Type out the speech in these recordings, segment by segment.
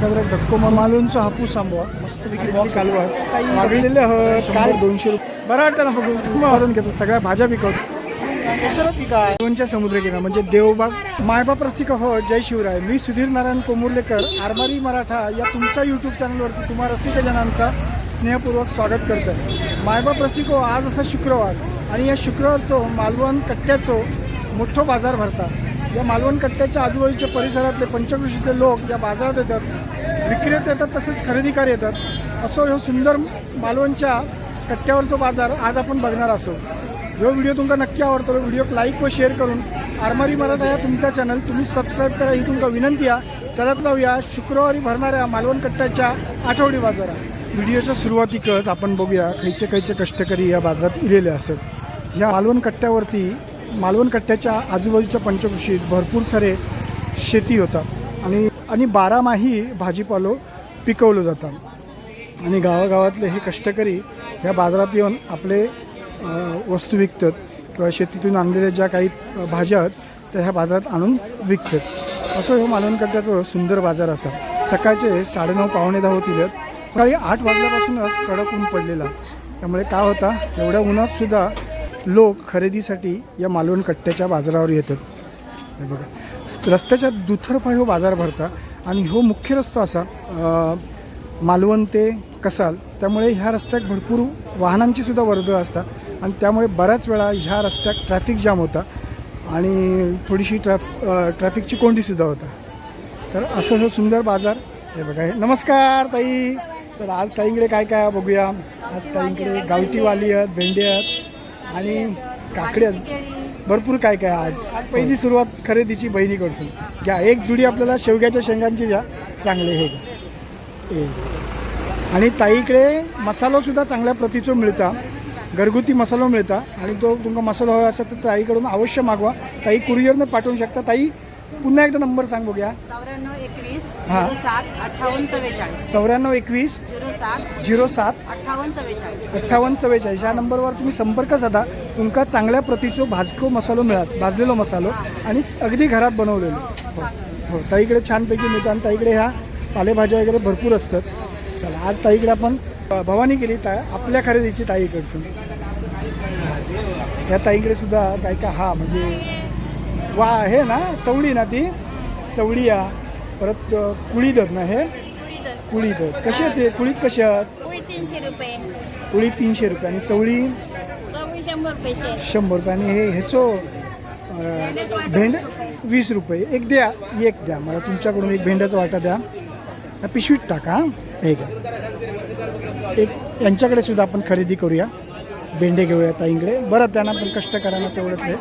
धक्को मालूनचा हापूस आंबा मस्तपैकी बॉक्स चालू आहे. हत काय दोनशे रुपये. बरं वाटतं ना बघू उत्पादन घेतात सगळ्या भाज्या पिकवतो. कसं पीक आहे दोनच्या समुद्रकिना म्हणजे देवबाग मायबाप रसिक हो जय शिवराय. मी सुधीर नारायण कोमुर्लेकर आरमारी मराठा या तुमच्या यूट्यूब चॅनलवरती तुम्हा रसिकजनांचा स्नेहपूर्वक स्वागत करतो मायबाप रसिको आज असा शुक्रवार. आणि या शुक्रवारचो मालवण कट्ट्याचो मोठो बाजार भरता. या मालवण कट्ट्याच्या आजूबाजूच्या परिसरातले पंचकृषीतले लोक या बाजारात येतात. विक्रेते येतात तसेच खरेदीकार येतात. असो ह्यो सुंदर मालवणच्या कट्ट्यावरचो बाजार आज आपण बघणार असो. ह्यो व्हिडिओ तुमका नक्की आवडतो व्हिडिओ लाईक व शेअर करून आरमारी मराठा या तुमचा चॅनल तुम्ही सबस्क्राईब करा ही तुमका विनंती आहे. चलत जाऊया शुक्रवारी भरणाऱ्या मालवण कट्ट्याच्या आठवडी बाजारात. व्हिडिओच्या सुरुवातीकच आपण बघूया खयचे खयचे कष्टकरी या बाजारात इलेले असत. या मालवण कट्ट्यावरती मालवण कट्ट्याच्या आजूबाजूच्या पंचकृषीत भरपूर सारे शेती होतात. आणि आणि बारामाही भाजीपालो पिकवलं जातं. आणि गावागावातले हे कष्टकरी ह्या बाजारात येऊन आपले वस्तू विकतात किंवा शेतीतून आणलेल्या ज्या काही भाज्या आहेत त्या ह्या बाजारात आणून विकतात. असं हे मालवणकट्ट्याचं सुंदर बाजार असा. सकाळचे साडेनऊ पावणे दहा होतील सकाळी आठ वाजल्यापासूनच कडक ऊन पडलेला. त्यामुळे काय होता एवढ्या उन्हात सुद्धा लोक खरेदीसाठी या मालवण कट्ट्याच्या बाजारावर येतात. हे बघा. रस्त्याच्या दुथरपाय हो बाजार भरता आणि हो मुख्य रस्तो असा मालवण ते कसाल त्यामुळे ह्या रस्त्यात भरपूर वाहनांची सुद्धा वर्दळ असतात आणि त्यामुळे बऱ्याच वेळा ह्या रस्त्यात ट्रॅफिक जाम होता आणि थोडीशी ट्रॅफ ट्रॅफिकची कोंडीसुद्धा होता. तर असं हे सुंदर बाजार हे बघा हे नमस्कार ताई. चला आज ताईंकडे काय काय बघूया? आज ताईंकडे गावठी वाली आहेत भेंडी आहेत आणि काकडे आहेत. भरपूर काय काय आज. आज पहिली सुरुवात खरेदीची बहिणीकडसून. घ्या एक जुडी आपल्याला शेवग्याच्या शेंगांची घ्या चांगले हे घ्या. आणि ताईकडे मसालोसुद्धा चांगल्या प्रतीचो मिळता. घरगुती मसालो मिळता. आणि तो तुमका मसालो हवा असेल तर ताईकडून अवश्य मागवा. ताई कुरिअरनं पाठवू शकता. ताई पुन्हा एकदा नंबर सांग बघूया चौऱ्याण्णव एकवीस हा. झिरो सात अठ्ठावन्न चव्वेचाळीस. चौऱ्याण्णव एकवीस झिरो सात झिरो सात अठ्ठावन्न चव्वेचाळीस. अठ्ठावन्न चव्वेचाळीस. या नंबरवर तुम्ही संपर्क साधा. तुमका चांगल्या प्रतीचो भाजको मसालो मिळात भाजलेलो मसालो आणि अगदी घरात बनवलेलो. हो हो ताईकडे छानपैकी मिळतात आणि ताईकडे ह्या पालेभाज्या वगैरे भरपूर असतात. चला आज ताईकडे आपण अ, भवानी केली ता आपल्या खरेदीची ताईकडसून या ताईकडे सुद्धा काय काय हा म्हणजे वा हे ना चवळी ना ती? चवळी या. परत कुळीद आहेत ना हे? कुळीद आहेत कशी आहेत ते? कुळीद कशी आहेत? तीनशे रुपये. कुळी तीनशे रुपये. आणि चवळी? शंभर रुपये शंभर रुपये. आणि हे ह्याचो भेंड? वीस रुपये. एक द्या. एक द्या. मला तुमच्याकडून एक भेंड्याचा वाटा द्या. पिशवीत टाका हं. हे घ्या. एक यांच्याकडे सुद्धा आपण खरेदी करूया. भेंडे घेऊया ताईंकडे. बरं त्यांना पण कष्ट करायला तेवढंच आहे.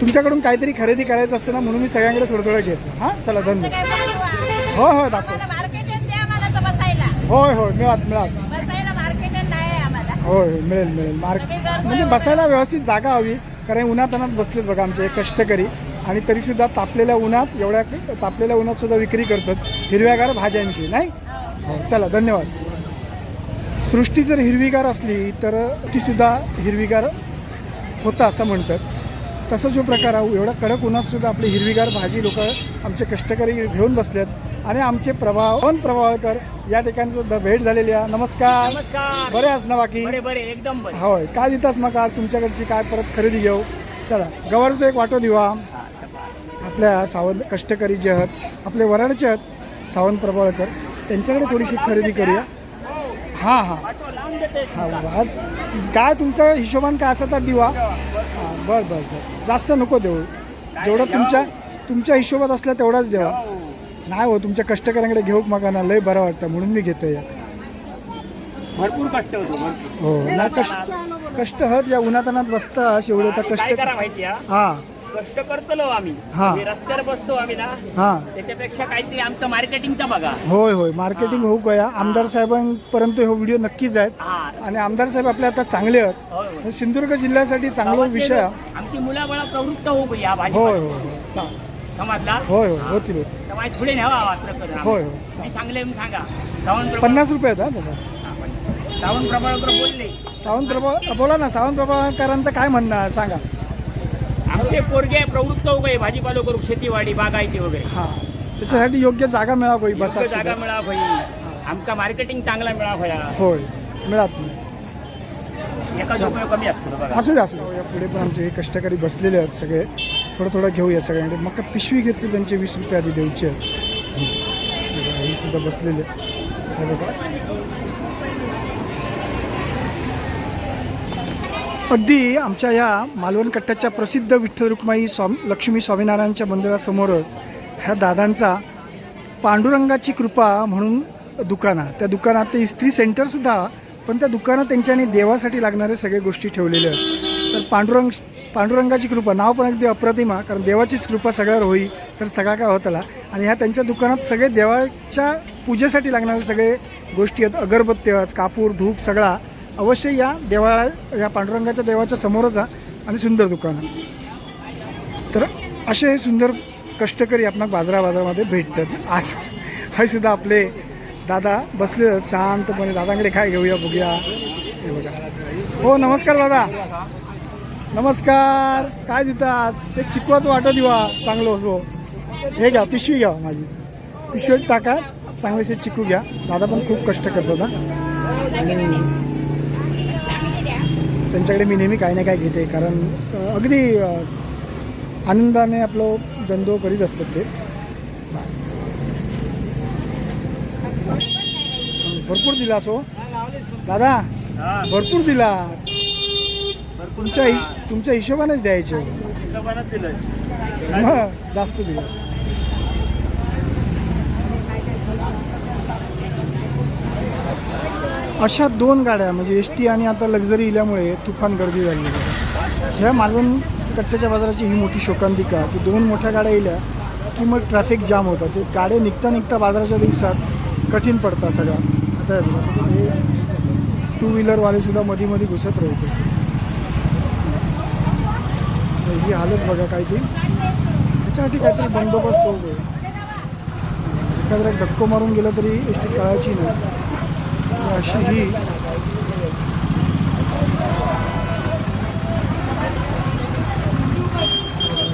तुमच्याकडून काहीतरी खरेदी करायचं असतं ना म्हणून मी सगळ्यांकडे थोडं थोडं घेतो हां चला धन्यवाद. हो हो दाखव. होय होय मिळात मिळात होय होय मिळेल मिळेल. मार्क म्हणजे बसायला व्यवस्थित जागा हवी कारण उन्हात अनात बसलेत बघा आमचे कष्टकरी. आणि तरीसुद्धा तापलेल्या उन्हात एवढ्या तापलेल्या उन्हात सुद्धा विक्री करतात हिरव्यागार भाज्यांची नाही? हो चला धन्यवाद. सृष्टी जर हिरवीगार असली तर ती सुद्धा हिरवीगार होता असं म्हणतात. तसा जो प्रकार आहे एवढा कडक उन्हात सुद्धा आपली हिरवीगार भाजी लोक आमचे कष्टकरी घेऊन बसलेत. आणि आमचे प्रभाव पवन प्रभावकर या ठिकाणी सुद्धा भेट झालेली आहे. नमस्कार. नमस्कार. बरे आस ना बाकी? एकदम होय. काय देतास मग आज तुमच्याकडची? काय परत खरेदी घेऊ? चला गवारचं एक वाटो दिवा आपल्या सावंत कष्टकरी जे आहेत आपले वराडचे आहेत सावंत प्रभावकर त्यांच्याकडे थोडीशी खरेदी करूया. हां हां. हां वा काय तुमचं हिशोबान काय असं तर दिवा. हां बस बस बस जास्त नको देऊ. जेवढं तुमच्या तुमच्या हिशोबात असल्या तेवढाच देवा. नाही हो तुमच्या कष्टकऱ्यांकडे घेऊ मग? ना लय बरं वाटतं. म्हणून मी घेतो या भरपूर कष्ट होतो हो ना कष्ट कष्ट हत या उन्हातानात बसता शेवढे तर कष्ट हा. कष्ट करतलो आम्ही. हा. आम्ही रस्त्यावर बसतो आम्ही ना. हा. त्याच्यापेक्षा काहीतरी आमचं मार्केटिंगचा बघा. होय होय. मार्केटिंग होऊ कया आमदार साहेबांपर्यंत हो व्हिडिओ नक्कीच आहेत. हा. आणि आमदार साहेब आपले आता चांगले आहेत. होय, होय. आणि सिंधुदुर्ग जिल्ह्यासाठी चांगला विषय. आमची मुलाबळा प्रवृत्त होऊ या भाजी होय होय होय. चा- समजला? होय होय. होतील होतील. तर माझी पुढे न्यावा प्रकरण होय होय. मी सांगले सांगा. सावंत प्रभा- पन्नास रुपये आहेत हा दादा हा, सावंत प्रभाळकर बोलले. सावंत प्रभा बोला ना सावंत प्रभाकरांचं काय म्हणणं आहे सांगा. आमचे पोरगे प्रवृत्त होऊ गए भाजीपालो करू शेतीवाडी बागायती वगैरे हां. त्याच्यासाठी योग्य जागा मिळावं होई बसा योग्य जागा मिळा भाई आमका मार्केटिंग चांगला मिळा भया होय मिळत नाही रुपये कमी असतो बघा. असू दे असू दे. या पुढे पण आमचे हे कष्टकरी बसलेले आहेत सगळे. थोडं थोडं घेऊया सगळ्यांकडे. मग पिशवी घेतली त्यांचे वीस रुपये आधी द्यायचे आहेत. बघा, हे सुद्धा बसलेले हे बघा. अगदी आमच्या या मालवण कट्ट्याच्या प्रसिद्ध विठ्ठल रुक्माई स्वामी लक्ष्मी स्वामीनारायणच्या मंदिरासमोरच ह्या दादांचा पांडुरंगाची कृपा म्हणून दुकान आहे. त्या दुकानात ते इस्त्री सेंटरसुद्धा पण त्या दुकानात त्यांच्यानी देवासाठी लागणारे सगळे गोष्टी ठेवलेल्या आहेत. तर पांडुरंग पांडुरंगाची कृपा नाव पण अगदी अप्रतिमा कारण देवाचीच कृपा सगळ्यावर होई तर सगळा काय होतला आणि ह्या त्यांच्या दुकानात सगळे देवाच्या पूजेसाठी लागणारे सगळे गोष्टी आहेत अगरबत्ती आहेत कापूर धूप सगळा अवश्य या देवाळा या पांडुरंगाच्या देवाच्या समोरच आहे आणि सुंदर दुकान. तर असे हे सुंदर कष्टकरी आपण बाजारा बाजारामध्ये भेटतात. आज हे सुद्धा आपले दादा बसले शांतपणे. दादांकडे काय घेऊया बघूया. हे बघा. हो नमस्कार दादा. नमस्कार. काय देतास ते चिकवाचं वाटं दिवा. चांगलं हो. हे घ्या पिशवी घ्या माझी. पिशवीत टाका. चांगलेसे चिकू घ्या. दादा पण खूप कष्ट करतो ना आणि त्यांच्याकडे मी नेहमी काही ना काय घेते कारण अगदी आनंदाने आपलं धंदो करीत असतात ते. भरपूर दिला सो. दादा भरपूर दिला. तुमच्या हिश- तुमच्या हिशोबानेच द्यायचे. जास्त दिला. अशा दोन गाड्या म्हणजे एस टी आणि आता लक्झरी इल्यामुळे तुफान गर्दी झाली आहे. ह्या मालवण कट्ट्याच्या बाजाराची ही मोठी शोकांतिका की दोन मोठ्या गाड्या येल्या की मग ट्रॅफिक जाम होतं ते गाड्या निघता निघता बाजाराच्या दिवसात कठीण पडतात सगळं आता हे बघा, हे टू व्हीलरवालेसुद्धा मध्ये मध्ये घुसत राहते. ही हालत बघा काय ती. त्याच्यासाठी काहीतरी बंदोबस्त होतो एखाद्या धक्को मारून गेलं तरी एस टी कळायची नाही. अशी ही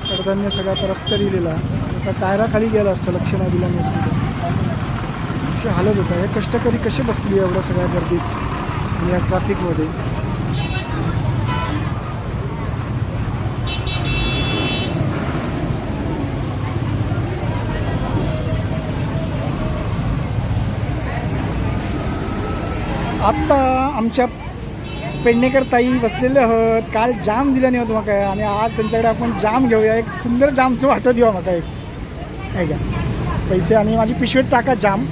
कडधान्य सगळा आता लिहिलेला आता टायराखाली गेला असतं लक्ष नाही दिलं नसतं हालत होता. हे कष्टकरी कसे बसतील एवढ्या सगळ्या गर्दीत या ट्रॅफिकमध्ये आत्ता आमच्या पेडणेकर ताई बसलेले आहोत. काल जाम दिला नाही होतं मका आणि आज त्यांच्याकडे आपण जाम घेऊया. एक सुंदर जामचं वाटत देऊ मका एक आहे का? पैसे आणि माझी पिशवीत टाका जाम.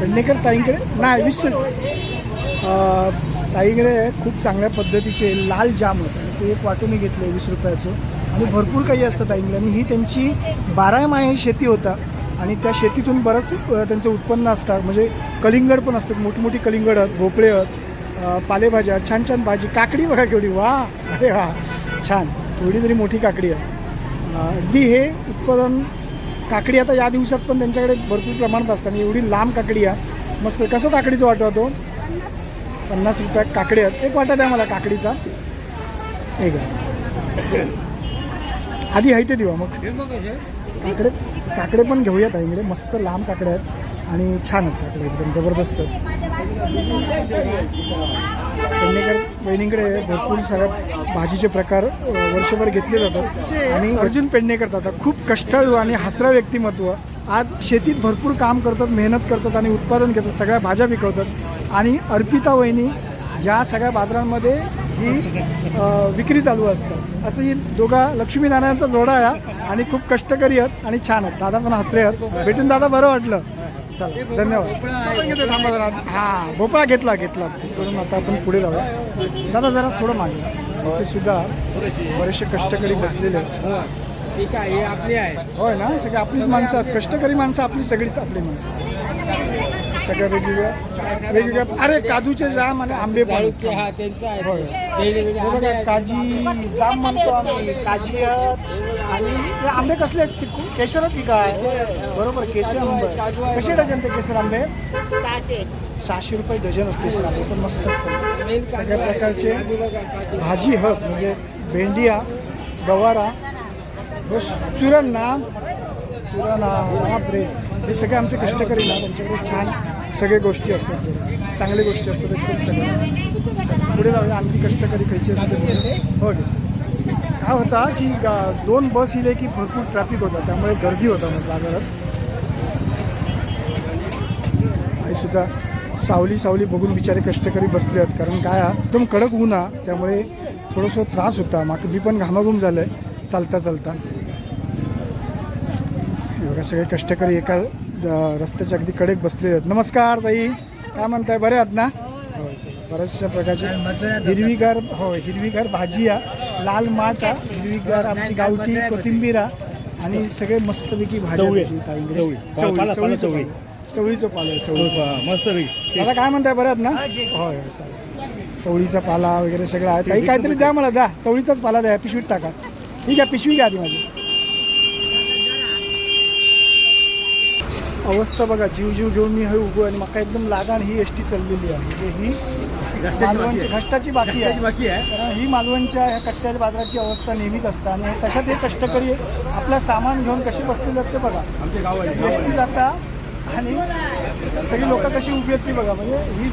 पेडणेकर ताईंकडे नाही विशेष. ताईकडे खूप चांगल्या पद्धतीचे लाल जाम होते. ते एक वाटून घेतले वीस रुपयाचं. आणि भरपूर काही असतं ताईंकडे. आणि ही त्यांची बारा माहे शेती होता. आणि त्या शेतीतून बरंच त्यांचं उत्पन्न असतात. म्हणजे कलिंगड पण असतात. मोठी कलिंगड आहेत भोपळे आहेत पालेभाज्या छान छान भाजी. काकडी बघा केवढी. वा! अरे वा! छान. एवढी तरी मोठी काकडी आहे. अगदी हे उत्पादन काकडी आता या दिवसात पण त्यांच्याकडे भरपूर प्रमाणात असतात. आणि एवढी लांब काकडी आहे. मस्त. कसं काकडीचं वाटा तो? पन्नास रुपयात काकडी आहेत. एक वाटा द्या मला काकडीचा. एक आहे. आधी आहे ते देऊ मग. काकडे काकडे पण घेऊयात इकडे म्हणजे मस्त लांब काकडे आहेत आणि छान आहेत काकडे एकदम जबरदस्त पेडणेकर बहिणींकडे भरपूर सगळ्या भाजीचे प्रकार वर्षभर घेतले जातात. आणि अर्जुन पेडणेकर दादा खूप कष्टाळू आणि हसरा व्यक्तिमत्व. आज शेतीत भरपूर काम करतात मेहनत करतात आणि उत्पादन घेतात सगळ्या भाज्या पिकवतात. आणि अर्पिता वहिनी या सगळ्या बाजारांमध्ये ही विक्री चालू असतात. असं ही दोघा लक्ष्मीनारायणचा जोडा आहे आणि खूप कष्टकरी आहेत आणि छान आहेत. दादा पण हसरे आहेत. भेटून दादा बरं वाटलं. चला धन्यवाद. आपण थांबा जरा हां भोपळा घेतला घेतला. करून आता आपण पुढे जाऊया. दादा जरा थोडं मागे. सुद्धा बरेचसे कष्टकरी बसलेले आहेत. ठीक आहे आपली आहे. होय ना? सगळे आपलीच माणसं आहेत. कष्टकरी माणसं आपली सगळीच आपली माणसं सगळ्या वेगवेगळ्या वेगवेगळ्या. अरे काजूचे जाम आणि आंबे पण. हा त्यांचा आहे. होय. हे बघा काजी जाम म्हणतो आम्ही. काजी आहेत. आणि हे आंबे कसले आहेत? ते कु- केशर आहेत की काय? बरोबर केशर आंबे. कसे डझन ते केशर आंबे? सहाशे. रुपये डझन आहेत केशर आंबे. पण मस्त असतात. सगळ्या प्रकारचे भाजी हत म्हणजे भेंडिया गवारा चुरण ना. चुरण बापरे. हे सगळे आमचे कष्टकरी ना त्यांच्याकडे छान सगळे गोष्टी असतात. चांगल्या गोष्टी असतात एकदम सगळं. पुढे जाऊया आमची कष्टकरी खायची असते हो काय होता की दोन बस इले की भरपूर ट्रॅफिक होता त्यामुळे गर्दी होता मग बाजारात. आई सुद्धा सावली सावली बघून बिचारे कष्टकरी बसले आहेत कारण काय एकदम कडक ऊन त्यामुळे थोडंसं त्रास होता. माग मी पण घामाघूम झालं आहे चालता चालता. बघा सगळे कष्टकरी एका रस्त्याच्या अगदी कडेक बसले आहेत. नमस्कार ताई. काय म्हणताय? बरे आहात ना? हो. बऱ्याचशा प्रकारचे हिरवीगार हो हिरवीगार भाजी आ लाल माठ आ हिरवीगार आमची गावठी कोथिंबीर आ आणि सगळे मस्तपैकी भाजी चवळी. चवळी. चवळी पाला- चवळी. चवळी. चवळीचं पालं आहे, चवळीचं. मस्त दादा काय म्हणताय? बरं ना? होय होय, चालेल चवळीचा पाला वगैरे सगळं आहे. काही काहीतरी द्या मला द्या. चवळीचाच पाला द्या पिशवीत टाका. ठीक आहे पिशवी घ्या आधी माझी. अवस्था बघा जीव जीव घेऊन मी हे उभो आणि मका एकदम लागाण ही एस टी चाललेली आहे. म्हणजे ही मालवणची घष्टाची बाकी आहे. बाकी आहे. कारण ही मालवणच्या ह्या कट्ट्याच्या बाजाराची अवस्था नेहमीच असते आणि तशात हे कष्टकरी आपलं सामान घेऊन कसे बसलेले ते बघा. आमचे गाव एस टी जाता आणि सगळी लोक कशी उभी आहेत ती बघा. म्हणजे ही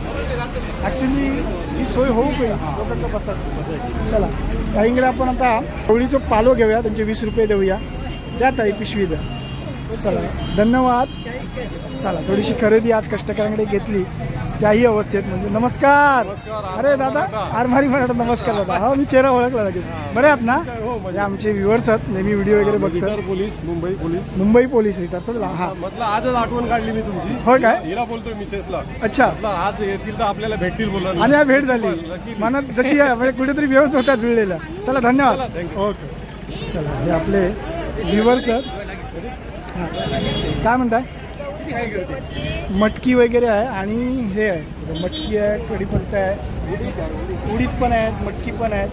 ॲक्च्युली ही सोय होऊ पाहिजे लोकांना बसतात चला. ताईंकडे आपण आता होळीचं पालो घेऊया. त्यांचे वीस रुपये देऊया. द्या ताई पिशवी द्या. चला. धन्यवाद. चला थोडीशी खरेदी आज कष्टकऱ्यांकडे घेतली. त्याही अवस्थेत म्हणजे नमस्कार. अरे दादा आरमारी म्हणत नमस्कार दादा. हो मी चेहरा ओळखला लगेच. बरे आहात ना? म्हणजे आमचे व्ह्युअर्स आहेत नेहमी व्हिडिओ वगैरे बघतात retire police Mumbai police. Mumbai police retire थोडं हां. म्हटलं आजच आठवण काढली मी तुमची. होय काय? हिला बोलतोय मिसेसला. अच्छा. आज येतील तर आपल्याला भेटतील बोला आणि या भेट झाली. मनात जशी म्हणजे कुठेतरी व्यवस्था होता जुळलेला चला धन्यवाद. ओके. चला हे आपले व्ह्युअर्स आहेत. हां. काय म्हणताय? मटकी वगैरे आहे आणि हे आहे. मटकी आहे कढीपत्ता आहे उडीद पण आहेत मटकी पण आहेत.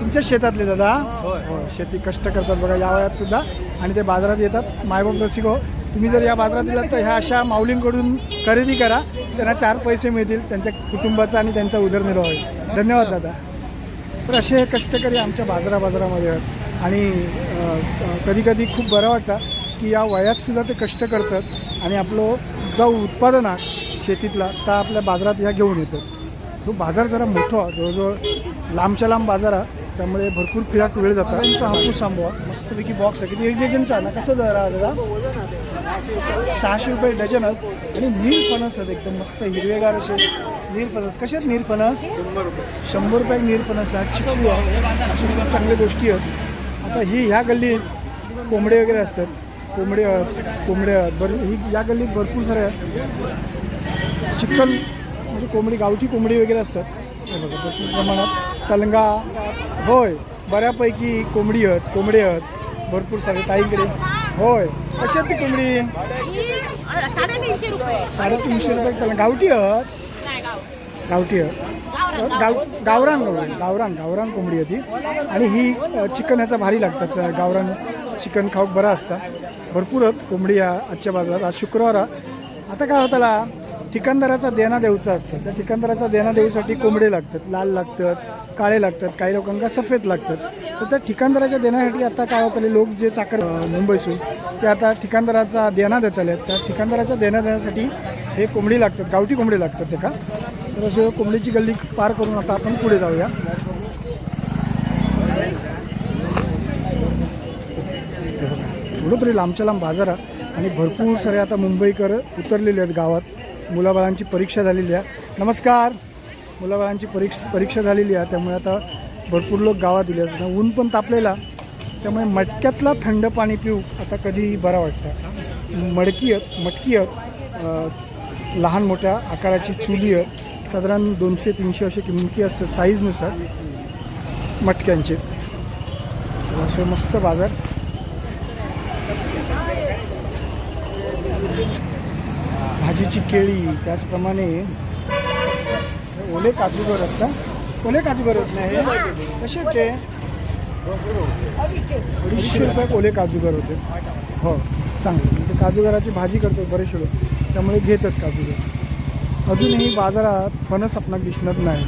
तुमच्या शेतातले दादा. हो शेती कष्ट करतात बघा या वयात सुद्धा. आणि ते बाजारात येतात. मायबाप रसिक तुम्ही जर या बाजारात येलात तर ह्या अशा माऊलींकडून खरेदी करा. त्यांना चार पैसे मिळतील त्यांच्या कुटुंबाचा आणि त्यांचा उदरनिर्वाह होईल. धन्यवाद दादा. तर असे हे कष्टकरी आमच्या बाजारा बाजारामध्ये आहेत. आणि कधी कधी खूप बरं वाटतं. की या वयात सुद्धा ते कष्ट करतात आणि आपलं जो उत्पादन आहे शेतीतला त्या आपल्या बाजारात ह्या घेऊन येतात. तो बाजार जरा मोठा जवळजवळ लांबच्या लांब बाजार आहे. त्यामुळे भरपूर फिराक वेळ जातात. त्यांचा हापूस आंबा मस्तपैकी बॉक्स आहे. किती एक डझनचा ना? कसं दर आहे दादा? सहाशे रुपये डझन आहेत आणि नीरफणस आहेत एकदम मस्त हिरवेगार असे. नीरफणस कसे आहेत नीरफणस शंभर रुपये नीरफणस आहेत चिकू आहे. चांगल्या गोष्टी आहेत. आता ही ह्या गल्लीत कोंबडे वगैरे असतात. कोंबडे आहेत कोंबडे आहेत बरं ही या गल्लीत भरपूर सारे आहेत चिकन म्हणजे कोंबडी गावठी कोंबडी वगैरे असतात. हे बघा भरपूर प्रमाणात. तलंगा होय बऱ्यापैकी कोंबडी आहेत कोंबडे आहेत भरपूर सारे ताईकडे. होय कशी आहेत ती कोंबडी? साडेतीनशे रुपये. तलंगा. गावठी आहेत? गावठी आहेत. गाव गावरान गावरान गावरान गावरान कोंबडी होती आणि ही चिकन ह्याचा भारी लागतात. गावरान चिकन खाऊक बरं असतं. भरपूर आहेत कोंबडी आजच्या बाजारात. आज शुक्रवार आता काय होताला ठिकाणदाराचा देणा देऊचा असतं. त्या ठिकाणदाराचा देणा देऊसाठी कोंबडे लागतात लाल लागतात काळे लागतात काही लोकांना सफेद लागतात. तर त्या ठिकाणदाराच्या देण्यासाठी आता काय होतं लोक जे चाकर मुंबईसून ते आता ठिकाणदाराचा देणा देत आले त्या ठिकाणदाराच्या देणा देण्यासाठी हे कोंबडी लागतात गावठी कोंबडी लागतात ते का तर असे कोंबडीची गल्ली पार करून आता आपण पुढे जाऊया. थोडं तरी लांबच्या लांब बाजार आणि भरपूर सारे आता मुंबईकर उतरलेले आहेत गावात. मुलाबाळांची परीक्षा झालेली आहे. नमस्कार. मुलाबाळांची परीक्ष परीक्षा झालेली आहे. त्यामुळे आता भरपूर लोक गावात दिले आहेत. ऊन पण तापलेला त्यामुळे मटक्यातला थंड पाणी पिऊ आता कधीही बरा वाटतं. मडकी आहेत मटकी आहेत. लहान मोठ्या आकाराची चुली आहेत. साधारण दोनशे तीनशे अशी किमती असतात साईजनुसार मटक्यांचे. असे मस्त बाजार. भाजीची केळी त्याचप्रमाणे ओले काजूगर आहेत का ओले काजूगर आहेत ना हे कसे ते अडीचशे रुपये ओले काजूगर होते. हो चांगले. ते काजूगराची भाजी करतो बरेचसे लोक. त्यामुळे घेतात काजूगर. अजूनही बाजारात फणस आपणाक दिसणार नाही.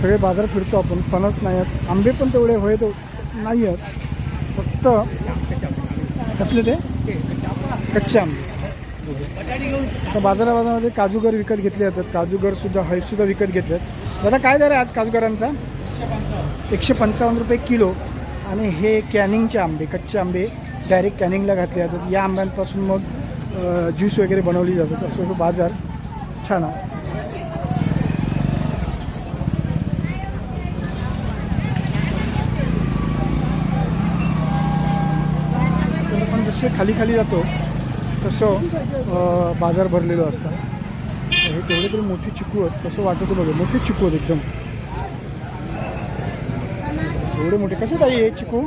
सगळे बाजार फिरतो आपण. फणस नाही आहेत. आंबे पण तेवढे होय तो नाही आहेत. फक्त कसले ते? कच्चे आंबे. तर बाजारा बाजारामध्ये काजूगर विकत घेतले जातात. काजूगर सुद्धा हळद सुद्धा विकत घेतल्यात दादा काय दर आहे आज काजूगरांचा? एकशे पंचावन्न रुपये किलो. आणि हे कॅनिंगचे आंबे कच्चे आंबे डायरेक्ट कॅनिंगला घातले जातात. या आंब्यांपासून मग ज्यूस वगैरे बनवली जातात. असं तो बाजार. छान आहे. तर आपण जसे खाली खाली जातो तसं बाजार भरलेलो असतं. हे तेवढे तरी मोठी चिकूत आहेत तसं वाटत बघा मोठी चिकू आहेत एकदम. एवढे मोठे. कसे ताई आहे चिकू?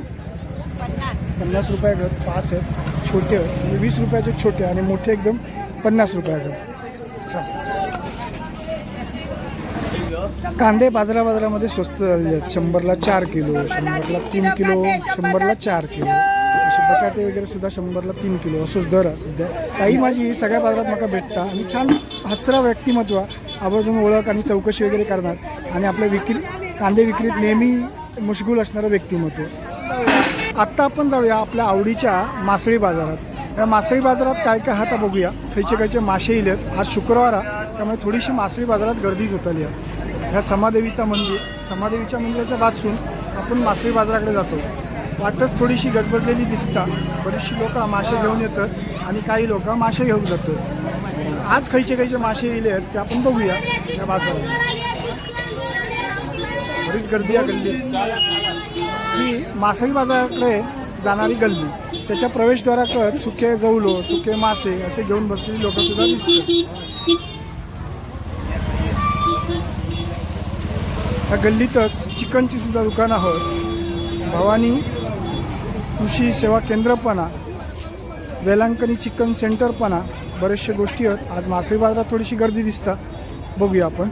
पन्नास रुपये घर पाच आहेत छोटे आहेत. म्हणजे वीस रुपयाचे छोटे आणि मोठे एकदम पन्नास रुपये घर कांदे बाजारा बाजारामध्ये स्वस्त झालेले आहेत. शंभरला चार किलो शंभरला तीन किलो शंभरला चार किलो. बटाटे वगैरे सुद्धा शंभरला तीन किलो असोच दर आहे सध्या. ताई माझी सगळ्या बाजारात मला भेटता आणि छान हसरा व्यक्तिमत्व आवर्जून ओळख आणि चौकशी वगैरे करणार आणि आपल्या विक्री कांदे विक्रीत नेहमी मुशगूल असणारं व्यक्तिमत्व. आत्ता आपण जाऊया आपल्या आवडीच्या मासळी बाजारात. या मासळी बाजारात काय काय हाता बघूया? खयचे खयचे मासे येलेत आज शुक्रवार आहे त्यामुळे थोडीशी मासळी बाजारात गर्दीच होताली आहे. ह्या समादेवीचा मंदिर समादेवीच्या मंदिराच्या पासून आपण मासळी बाजाराकडे जातो. वाटच थोडीशी गजबजलेली दिसता. बरीचशी लोक मासे घेऊन येतात आणि काही लोक मासे घेऊन जातात. आज खायचे खायचे मासे येले आहेत ते आपण बघूया या बाजारात. बरीच गर्दी आहे गल्ली. ही मासळी बाजाराकडे जाणारी गल्ली. त्याच्या प्रवेशद्वाराकडे सुके जवलो सुके मासे असे घेऊन बसलेली लोक सुद्धा दिसतात. त्या गल्लीतच चिकनची सुद्धा दुकानं आहोत. भवानी कृषी सेवा केंद्रपणा वेलांकनी वेलांकणी चिकन सेंटरपणा बऱ्याचशा गोष्टी आहेत. आज मासळी बाजारात थोडीशी गर्दी दिसतं. बघूया आपण.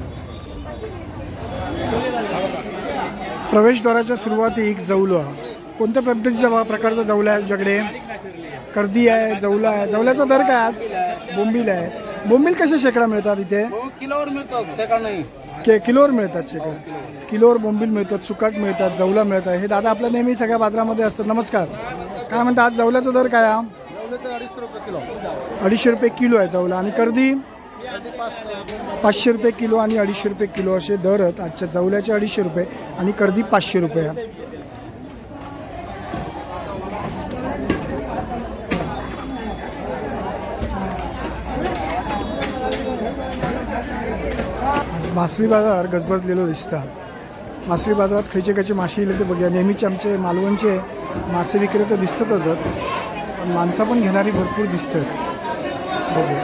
प्रवेशद्वाराच्या सुरुवातीक जवलो आहे कोणत्या पद्धतीचा प्रकारचा जवला आहे तुझ्याकडे? कर्दी आहे जवला आहे. जवल्याचा दर काय आज? बोंबील आहे. बोंबील कसे शेकडा मिळतात इथे? हो, किलोवर मिळतो. नाही. के किलोवर मिळतात शेकडा किलोवर बोंबील मिळतात सुकाट मिळतात जवला मिळतात. हे दादा आपल्या नेहमी सगळ्या बाजारामध्ये असतात. नमस्कार. काय म्हणतात आज जवल्याचा दर काय हा अडीचशे रुपये किलो अडीचशे रुपये किलो आहे जवला. आणि कर्दी पाचशे रुपये किलो आणि अडीचशे रुपये किलो असे दर आहेत. आजच्या जवल्याचे अडीचशे रुपये आणि कर्दी पाचशे रुपये मासळी बाजार गजबजलेलो दिसता. मासळी बाजारात खयचे खयचे मासे येले ते बघूया. नेहमीचे आमचे मालवणचे मासे विक्रेते दिसतातच. आहेत. पण माणसं पण घेणारी भरपूर दिसतात. बघू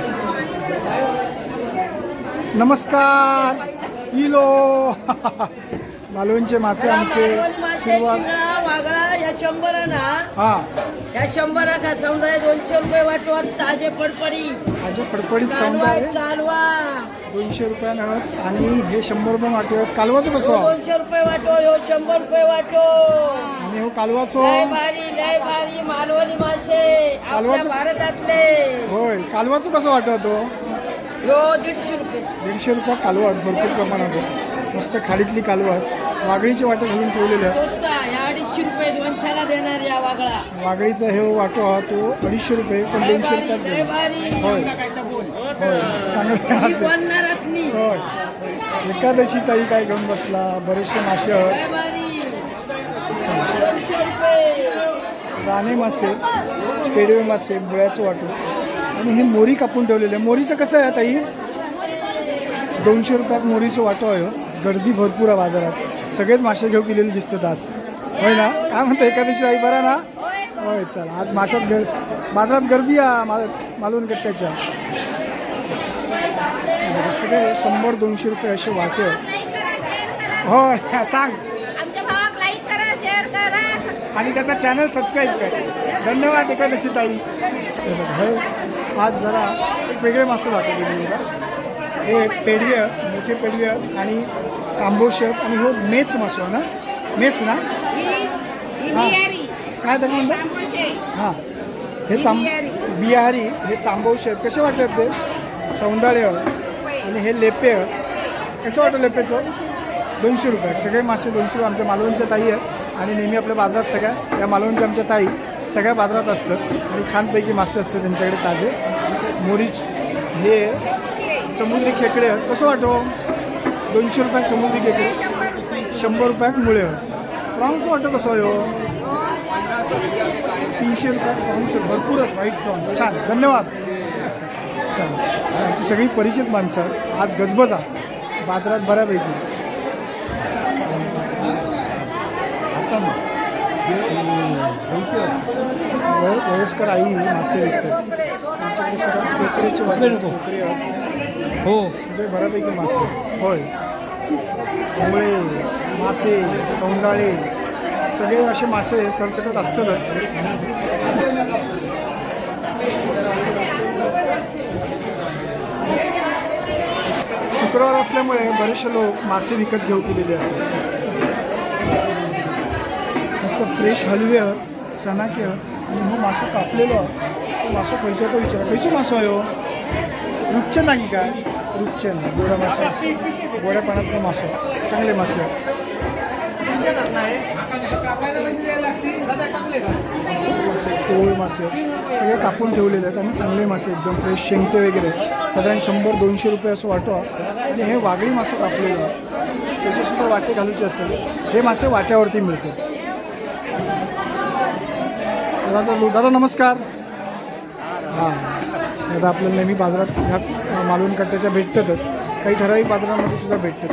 नमस्कार. इलो. मालवणचे मासे आमचे सुरुवात वागळा या शंभर ना हा. या शंभर का समजा दोनशे रुपये वाटवा ताजे पडपडी फडफडीत कालवा सौंदर्य कालवा दोनशे रुपयानं आणि हे शंभर रुपये वाटत कालवाचं कसं आहे? दोनशे रुपये वाटो ह्यो शंभर रुपये वाटो. आणि हो कालवाचं? लय भारी लय भारी मालवणी मासे आपल्या कालवाचं- भारतातले. होय कालवाचं कसं वाटत हो? ह्यो दीडशे रुपये. दीडशे रुपये कालवा आहेत, भरपूर प्रमाणात आहे. मस्त खाडीतली कालवा आहेत. वाघळीचे वाटे घालून ठेवलेले आहेत. स्वस्त आहे अडीचशे रुपये दोनशेला देणार या वागळा. वाघळीचा हे वाटो हा तो अडीचशे रुपये पण लय दोनशे भारी रुपयात लय देतो. भारी. होय. होय. चांगलं मी होय. एकादशी ताई काय घेऊन बसला? बरेचसे मासे राणे मासे पेडवे मासे बुळ्याचं वाटू आणि हे मोरी कापून ठेवलेले. आहे. मोरीचं कसं आहे ताई? दोनशे रुपयात मोरीचं वाटो आहे हो. गर्दी भरपूर आहे बाजारात. सगळेच मासे घेऊ गेलेले दिसतात आज. होय ना? काय म्हणतो एकादशी आई बरा ना? होय. चला. आज माशात गर बाजारात गर्दी आहे मा मालवण कट्ट्याच्या सगळे शंभर दोनशे रुपये असे वाटे. होय सांग. आणि त्याचा चॅनल सबस्क्राईब कर. धन्यवाद एकादशी ताई. हे हे आज जरा एक वेगळे मासे दाखवले मी बघा हे पेडवे मोठे पेडवे आणि तांबोशेप आणि हो मेच मासो ना? मेच ना? हां काय त्याला म्हणतात हां. हे तांब बिहारी हे तांबोशेप कसे वाटतात ते? सौंदाळे आणि हे लेपे कसं वाटतं लेपेचं? दोनशे रुपये. सगळे मासे दोनशे रुपये. आमच्या मालवणच्या ताई आहेत. आणि नेहमी आपल्या बाजारात सगळ्या या मालवणच्या आमच्या ताई सगळ्या बाजारात असतं आणि छानपैकी मासे असतात त्यांच्याकडे ताजे. मोरीच हे समुद्री खेकडे कसं वाटो हो? दोनशे रुपयात समुद्री खेकडे. शंभर रुपयात मुळे प्रॉन्स वाटो कसं हो? तीनशे रुपयात प्रॉन्स भरपूर आहेत. White prawns. छान. धन्यवाद. चला आमची सगळी परिचित माणसं. आहेत. आज गजबजा. बाजारात बऱ्यापैकी. वय- वयस्कर आई मासे कोकरेचे वाटे कोकरे आहेत. हो. सगळे बऱ्यापैकी मासे. होय. मुळे मासे सौंदाळे. सगळे असे मासे सरसकट असतातच. शुक्रवार असल्यामुळे बरेचसे लोक मासे विकत घेऊ केलेले असतात. मस्त फ्रेश हलवे आहेत आणि हो मासो कापलेलो. तो मासो खयचो तो विचार? खयचो मासो आहे हो. रुपचंद आहे काय? रुपचंद गोडा मासा. गोड्या पाण्यातला मासो. चांगले मासे. मासे कोळ मासे. सगळे कापून ठेवलेले आहेत आणि चांगले मासे एकदम फ्रेश शेंगटे वगैरे. साधारण शंभर दोनशे रुपये असं वाटो आणि हे वागळी मासे कापलेलं आहे त्याच्यासुद्धा वाटे घालूचे असतात हे मासे वाट्यावरती मिळतात दादा दादा नमस्कार. हां. दादा आपल्याला नेहमी बाजारात ह्या मालवण कट्ट्याच्या भेटतातच. काही ठराविक बाजारामध्ये सुद्धा भेटतात.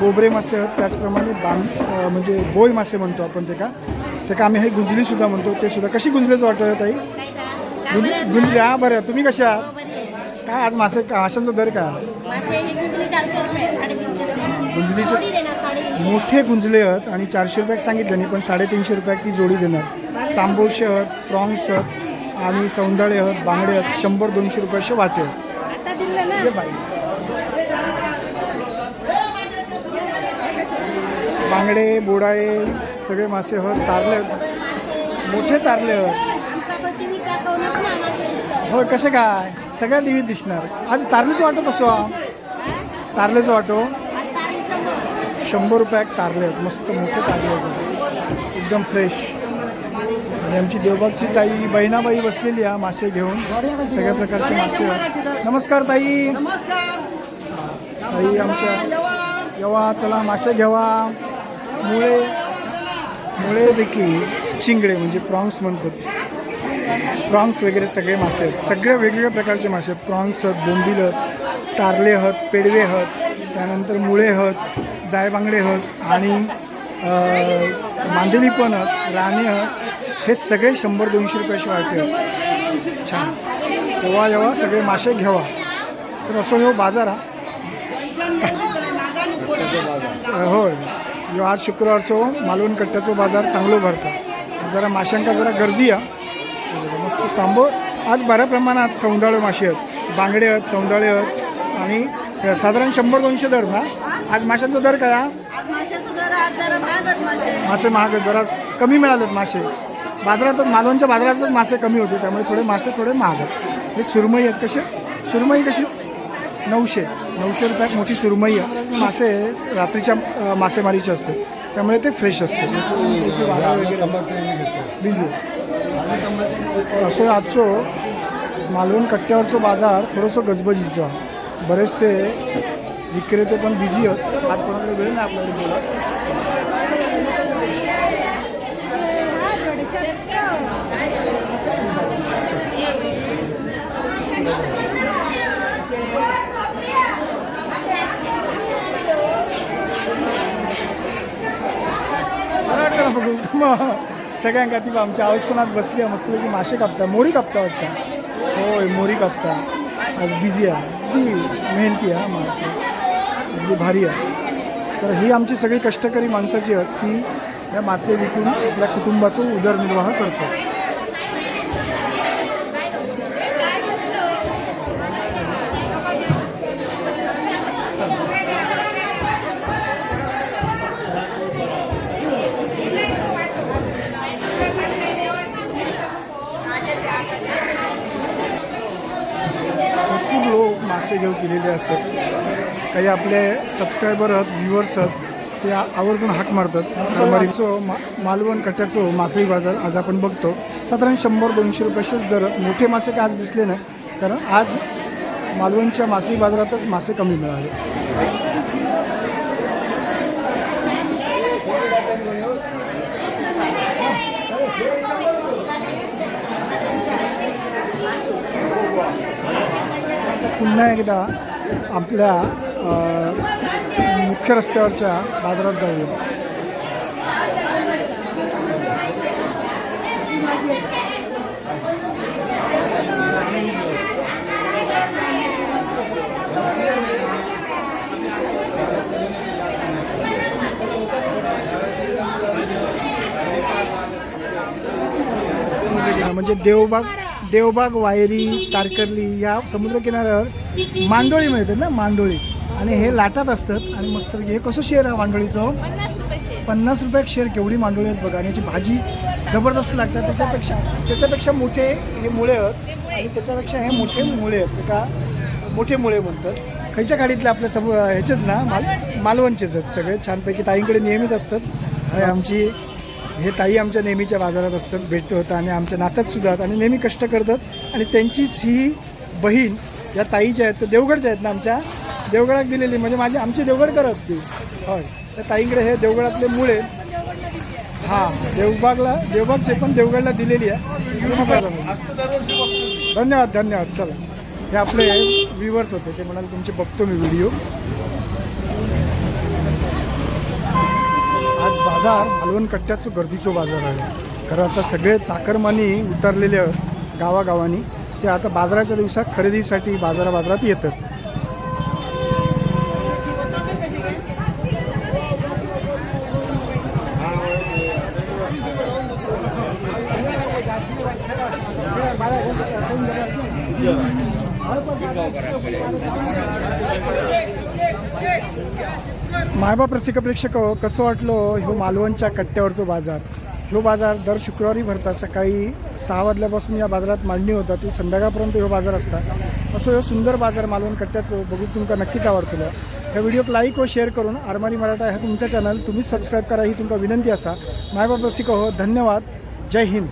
गोबरे मासे आहेत त्याचप्रमाणे अं, म्हणजे बोय मासे म्हणतो आपण ते का? ते का आम्ही हे गुंजली सुद्धा म्हणतो ते सुद्धा. कशी गुंजलेचं वाटतं ताई? गुंज गुंजली हा बरं. तुम्ही कशा? आहात काय आज मासे का माशांचा दर रुपये गुंजलीचे मोठे गुंजले आहेत आणि चारशे रुपयात सांगितलं नाही पण साडेतीनशे रुपयात ती जोडी देणार. तांबोशे आहेत प्रॉन्स आहेत आणि सौंदाळे आहेत बांगडे आहेत शंभर दोनशे रुपयाचे वाटे आहेत ये बाई बांगडे बोडाळे सगळे मासे आहेत तारले. मोठे तारले आहेत होय कसे काय? सगळ्या टी व्हीत दिसणार. आज तारलेचं वाटो कसं तारलेचं वाटो. शंभर रुपयात तारले आहेत मस्त मोठे तारले आहेत एकदम फ्रेश आणि आमची देवबागची ताई बहिणाबाई बसलेली आहे मासे घेऊन. सगळ्या प्रकारचे मासे आहेत नमस्कार ताई. ताई आमच्या येवा चला मासे घ्यावा मुळे मुळेपैकी चिंगडे म्हणजे प्रॉन्स म्हणतात. प्रॉन्स वगैरे सगळे मासे आहेत. सगळ्या वेगवेगळ्या प्रकारचे मासे आहेत. प्रॉन्स आहेत बोंबील आहेत तारले आहेत पेडवे आहेत त्यानंतर मुळे आहेत जायबांगडे आहेत आणि मांदेली पण आहेत राणे आहेत हे सगळे शंभर दोनशे रुपयाचे वाटे आहेत छान. जेव्हा जेव्हा सगळे मासे घ्यावा. तर असो ह्यो बाजार हा. होय. ह्यो आज शुक्रवारचो मालवण कट्ट्याचो बाजार चांगलो भरता. जरा माशांका जरा गर्दी आहे. मस्त तांबो आज बऱ्या प्रमाणात सौंदाळे मासे आहेत. बांगडे आहेत सौंदाळे आहेत. आणि साधारण शंभर दोनशे दर ना? आज माशांचा दर काय? मासे. महाग जरा कमी मिळालेत मासे. बाजारातच मालवणच्या बाजारातच मासे कमी होते. त्यामुळे थोडे मासे थोडे महाग आहेत. हे सुरमई आहेत कसे? सुरमई कशी? नऊशे. नऊशे रुपयात मोठी सुरमई मासे रात्रीच्या मासेमारीचे असते. त्यामुळे ते फ्रेश असते. बिझी. असो आजचो मालवण कट्ट्यावरचो बाजार थोडंसं गजबजीचो. बरेचसे विक्रेते पण बिझी आहेत. आज कोणाकडे वेळ नाही आपल्याला बोला बरं वाटतं ना बघू मग सगळ्यांका ती आमच्या आवाज बसली आहे मस्त की मासे कापता मोरी कापता वाटतं. होय मोरी कापता. आज बिझी आहे. ती मेहनती आहे मग अगदी भारी आहे. तर ही आमची सगळी कष्टकरी माणसाची आहेत की या मासे विकून आपल्या कुटुंबाचा उदरनिर्वाह करतो घेऊ केलेले असतात. काही आपले सबस्क्रायबर आहेत व्ह्युअर्स आहेत ते आवर्जून हाक मारतात. सोमवारीचो मा मालवण कट्ट्याचो मासळी बाजार आज आपण बघतो. साधारण शंभर दोनशे रुपयाचेच दर मोठे मासे काय आज दिसले नाही. कारण आज मालवणच्या मासळी बाजारातच मासे कमी मिळाले. पुन्हा एकदा आपल्या मुख्य रस्त्यावरच्या बाजारात जाऊया. म्हणजे देवबाग देवबाग वायरी तारकर्ली या समुद्रकिनाऱ्यावर मांडोळी मिळतात ना मांडोळी. आणि हे लाटात असतात. आणि मस्त हे कसं शेअर आहे मांडोळीचं? पन्नास रुपये एक शेअर केवढी मांडोळी आहेत बघा. आणि याची भाजी जबरदस्त लागतात. त्याच्यापेक्षा त्याच्यापेक्षा मोठे हे मुळे आहेत. आणि त्याच्यापेक्षा हे मोठे मुळे आहेत. का मोठे मुळे म्हणतात. खायच्या गाडीतले आपल्या समू ह्याचेच ना माल मालवणचेच आहेत सगळे. छानपैकी ताईंकडे नियमित असतात. आमची हे ताई आमच्या नेहमीच्या बाजारात असतात भेटतो होतात आणि आमच्या नात्यात सुद्धा आहेत आणि नेहमी कष्ट करतात. आणि त्यांचीच ही बहीण या ताईच्या आहेत तर देवगडच्या आहेत ना आमच्या? देवगडात दिलेली म्हणजे माझी आमची देवगडकर आहेत ती. होय. त्या ताईंकडे हे देवगडातले मुळे हां देवबागला देवबागचे पण देवगडला दिलेली आहे. धन्यवाद धन्यवाद. चला. हे आपले व्ह्युअर्स होते ते म्हणाले तुमचे बघतो मी व्हिडिओ आज बाजार मालवण कट्ट्याचं गर्दीचो बाजार आहे. कारण आता सगळे चाकरमानी उतरलेले गावागावानी. ते आता बाजाराच्या दिवसात खरेदीसाठी बाजारा बाजारात येतात. मायबाप रसिक प्रेक्षक कसं वाटलं ह्यो मालवणच्या कट्ट्यावरचो बाजार? ह्यो बाजार दर शुक्रवारी भरता सकाळी सहा वाजल्यापासून या बाजारात मांडणी होता ती संध्याकाळपर्यंत ह्यो बाजार असता. असं ह्यो सुंदर बाजार मालवण कट्ट्याचो बघून तुमका नक्कीच आवडतलो. ह्या व्हिडिओक लाईक व शेअर करून आरमारी मराठा ह्या तुमचा चॅनल तुम्ही सबस्क्राईब करा ही तुमका विनंती असा. मायबाप रसिक हो धन्यवाद. जय हिंद.